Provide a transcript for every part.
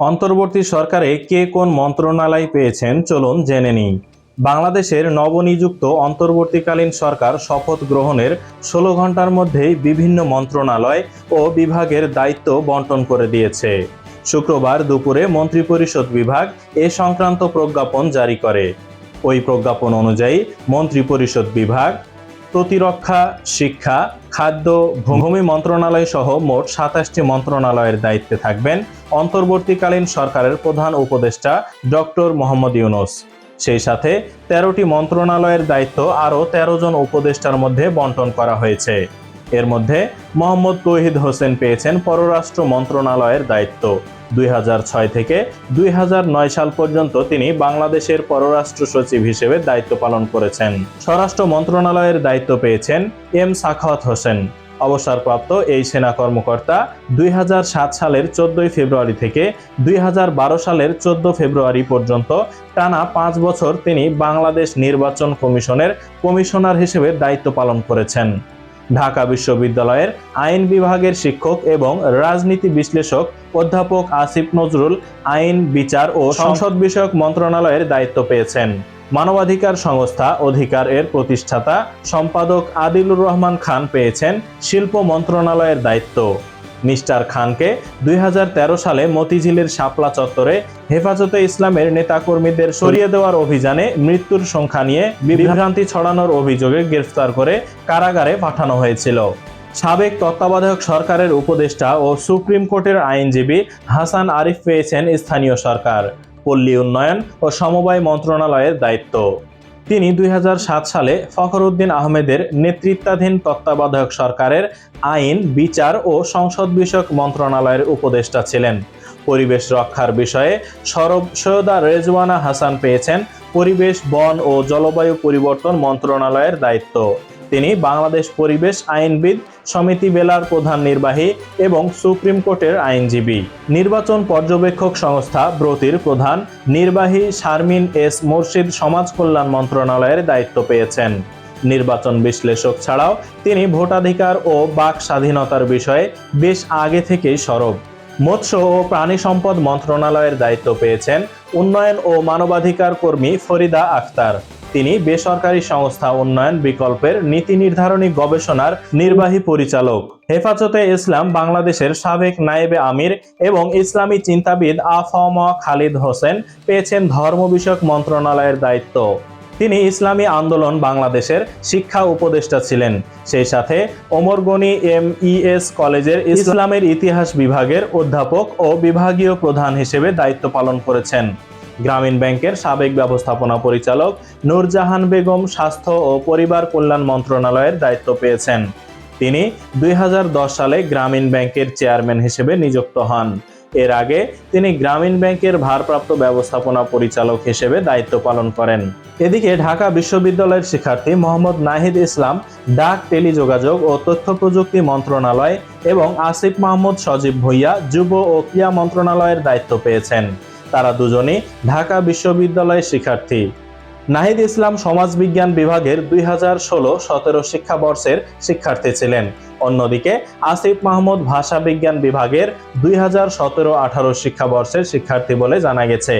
অন্তর্বর্তী সরকারে কে কোন মন্ত্রণালয় পেয়েছেন চলুন জেনে নিই। বাংলাদেশের নবনিযুক্ত অন্তর্বর্তীকালীন সরকার শপথ গ্রহণের ষোলো ঘণ্টার মধ্যেই বিভিন্ন মন্ত্রণালয় ও বিভাগের দায়িত্ব বন্টন করে দিয়েছে। শুক্রবার দুপুরে মন্ত্রিপরিষদ বিভাগ এ সংক্রান্ত প্রজ্ঞাপন জারি করে। ওই প্রজ্ঞাপন অনুযায়ী মন্ত্রিপরিষদ বিভাগ প্রতিরক্ষা, শিক্ষা, খাদ্য, ভূমি মন্ত্রণালয় সহ মোট সাতাশটি মন্ত্রণালয়ের দায়িত্বে থাকবেন অন্তর্বর্তীকালীন সরকারের প্রধান উপদেষ্টা ডক্টর মোহাম্মদ ইউনুস। সেই সাথে তেরোটি মন্ত্রণালয়ের দায়িত্ব আরও তেরো জন উপদেষ্টার মধ্যে বন্টন করা হয়েছে। এর মধ্যে মোহাম্মদ তৌহিদ হোসেন পেয়েছেন পররাষ্ট্র মন্ত্রণালয়ের দায়িত্ব। দুই হাজার ছয় থেকে দুই হাজার নয় সাল পর্যন্ত তিনি বাংলাদেশের পররাষ্ট্র সচিব হিসেবে দায়িত্ব পালন করেছেন। স্বরাষ্ট্র মন্ত্রণালয়ের দায়িত্ব পেয়েছেন এম সাখাওয়াত হোসেন। অবসরপ্রাপ্ত এই সেনা কর্মকর্তা দুই হাজার সাত সালের চোদ্দই ফেব্রুয়ারি থেকে দুই হাজার বারো সালের চোদ্দ ফেব্রুয়ারি পর্যন্ত টানা পাঁচ বছর তিনি বাংলাদেশ নির্বাচন কমিশনের কমিশনার হিসেবে দায়িত্ব পালন করেছেন। ঢাকা বিশ্ববিদ্যালয়ের আইন বিভাগের শিক্ষক এবং রাজনীতি বিশ্লেষক অধ্যাপক আসিফ নজরুল আইন বিচার ও সংসদ বিষয়ক মন্ত্রণালয়ের দায়িত্ব পেয়েছেন। মানবাধিকার সংস্থা অধিকার এর প্রতিষ্ঠাতা সম্পাদক আদিলুর রহমান খান পেয়েছেন শিল্প মন্ত্রণালয়ের দায়িত্ব। মিস্টার খানকে দুই হাজার তেরো সালে মতিঝিলের শাপলা চত্বরে হেফাজতে ইসলামের নেতাকর্মীদের সরিয়ে দেওয়ার অভিযানে মৃত্যুর সংখ্যা নিয়ে বিভ্রান্তি ছড়ানোর অভিযোগে গ্রেফতার করে কারাগারে পাঠানো হয়েছিল। সাবেক তত্ত্বাবধায়ক সরকারের উপদেষ্টা ও সুপ্রিম কোর্টের আইনজীবী হাসান আরিফ পেয়েছেন স্থানীয় সরকার। পল্লী উন্নয়ন ও সমবায় মন্ত্রণালয়ের দায়িত্ব। তিনি দুই হাজার সাত সালে ফখরুদ্দিন আহমেদের নেতৃত্বাধীন তত্ত্বাবধায়ক সরকারের আইন, বিচার ও সংসদ বিষয়ক মন্ত্রণালয়ের উপদেষ্টা ছিলেন। পরিবেশ রক্ষার বিষয়ে সরব সৈয়দা রেজওয়ানা হাসান পেয়েছেন পরিবেশ, বন ও জলবায়ু পরিবর্তন মন্ত্রণালয়ের দায়িত্ব। তিনি বাংলাদেশ পরিবেশ আইনবিদ সমিতি বেলার প্রধান নির্বাহী এবং সুপ্রিম কোর্টের আইনজীবী। নির্বাচন পর্যবেক্ষক সংস্থা ব্রতির প্রধান নির্বাহী শারমিন এস মুর্শিদ সমাজ কল্যাণ মন্ত্রণালয়ের দায়িত্ব পেয়েছেন। নির্বাচন বিশ্লেষক ছাড়াও তিনি ভোটাধিকার ও বাক স্বাধীনতার বিষয়ে বেশ আগে থেকেই সরব। মৎস্য ও প্রাণী সম্পদ মন্ত্রণালয়ের দায়িত্ব পেয়েছেন উন্নয়ন ও মানবাধিকার কর্মী ফরিদা আক্তার তিনি বেসরকারি সংস্থা উন্নয়ন বিকল্পের নীতি নির্ধারণী গবেষণার নির্বাহী পরিচালক। হেফাজতে ইসলাম বাংলাদেশের সাবেক নায়েবে আমির এবং ইসলামী চিন্তাবিদ আফম খালিদ হোসেন পেয়েছেন ধর্ম বিষয়ক মন্ত্রণালয়ের দায়িত্ব। তিনি ইসলামী আন্দোলন বাংলাদেশের শিক্ষা উপদেষ্টা ছিলেন। সেই সাথে ওমর গনি এম ইএস কলেজের ইসলামের ইতিহাস বিভাগের অধ্যাপক ও বিভাগীয় প্রধান হিসেবে দায়িত্ব পালন করেছেন। গ্রামীণ ব্যাংকের সাবেক ব্যবস্থাপনা পরিচালক নূরজাহান বেগম স্বাস্থ্য ও পরিবার কল্যাণ মন্ত্রণালয়ের দায়িত্ব পেয়েছেন। তিনি দুই হাজার দশ সালে গ্রামীণ ব্যাংকের চেয়ারম্যান হিসেবে নিযুক্ত হন। এর আগে তিনি গ্রামীণ ব্যাংকের ভারপ্রাপ্ত ব্যবস্থাপনা পরিচালক হিসেবে দায়িত্ব পালন করেন। এদিকে ঢাকা বিশ্ববিদ্যালয়ের শিক্ষার্থী মোহাম্মদ নাহিদ ইসলাম, ডাক টেলিযোগাযোগ ও তথ্য প্রযুক্তি মন্ত্রণালয় এবং আসিফ মাহমুদ সজীব ভুইয়া যুব ও ক্রীড়া মন্ত্রণালয়ের দায়িত্ব পেয়েছেন। তারা দুজনই ঢাকা বিশ্ববিদ্যালয়ের শিক্ষার্থী। নাহিদ ইসলাম সমাজবিজ্ঞান বিভাগের দুই হাজার ষোলো সতেরো শিক্ষাবর্ষের শিক্ষার্থী ছিলেন। অন্যদিকে আসিফ মাহমুদ ভাষা বিজ্ঞান বিভাগের দুই হাজার সতেরো আঠারো শিক্ষাবর্ষের শিক্ষার্থী বলে জানা গেছে।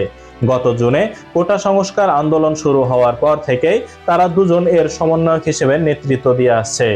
গত জুনে কোটা সংস্কার আন্দোলন শুরু হওয়ার পর থেকেই তারা দুজন এর সমন্বয়ক হিসেবে নেতৃত্ব দিয়ে আসছে।